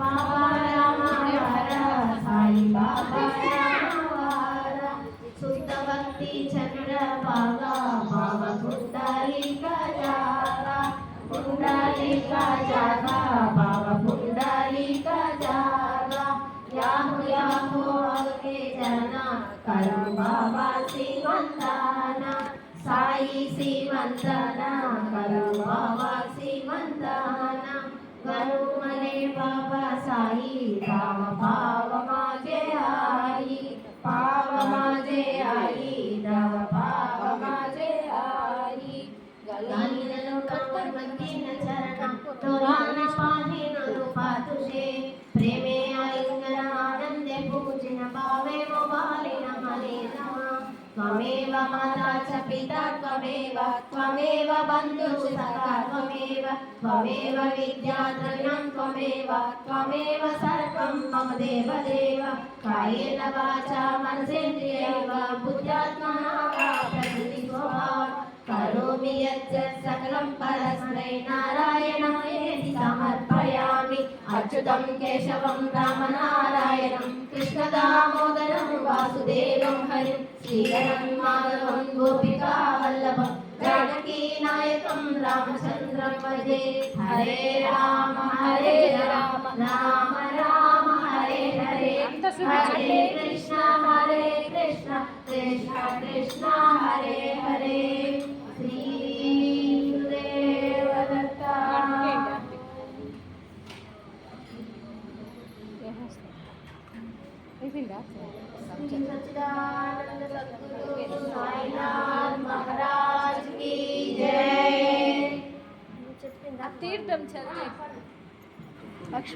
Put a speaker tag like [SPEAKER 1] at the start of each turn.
[SPEAKER 1] బాబా రామ హర సాయి బాబా రామవార శుద్ధ భక్తి చంద్ర బాగా బాబా పుండాలిక జాగా పుండాలిక జాగా బాబా పుండాలిక జాగా యాహు యాహు అగే జన కరు బాబా శ్రీమంతాన సాయి శ్రీమంతన కరు బాబా శ్రీమంతాన గరు మనే బాబా సాయి రామ పావ మాజే ఆయి పావ మాజే ఆయి దవ పావ మాజే ఆయి గలీలలో కత్తర్ బందిన చరణం తోరాన పాహినలు పాతుషే. ప్రేమే ఆలింగన ఆనందే పూజిన భావే బాలిన హరే నమ త్వమేవ మాతా చ పితా త్వమేవ త్వమేవ బంధుః సఖా. త్వమేవ త్వమేవ విద్యాద్రవిణం త్వమేవ త్వమేవ సర్వం మమ దేవ దేవ కాయేన వాచా మనసేంద్రియైవ బుద్ధ్యాత్మనా వా ప్రకృతి స్వభావాత్ కరోమి యజ్జత్ సకలం పరస్మై నారాయణాయేతి సమర్పయామి అచ్యుతం కేశవం రామనారాయణం కృష్ణ దామోదరం వాసుదేవం హరిం శ్రీధరం रामचन्द्रपदे हरे राम हरे राम। राम। राम हरे हरे। हरे कृष्ण हरे कृष्ण। कृष्ण कृष्ण हरे हरे। श्री सद्गुरु साईनाथ।
[SPEAKER 2] తీర్థం చదివి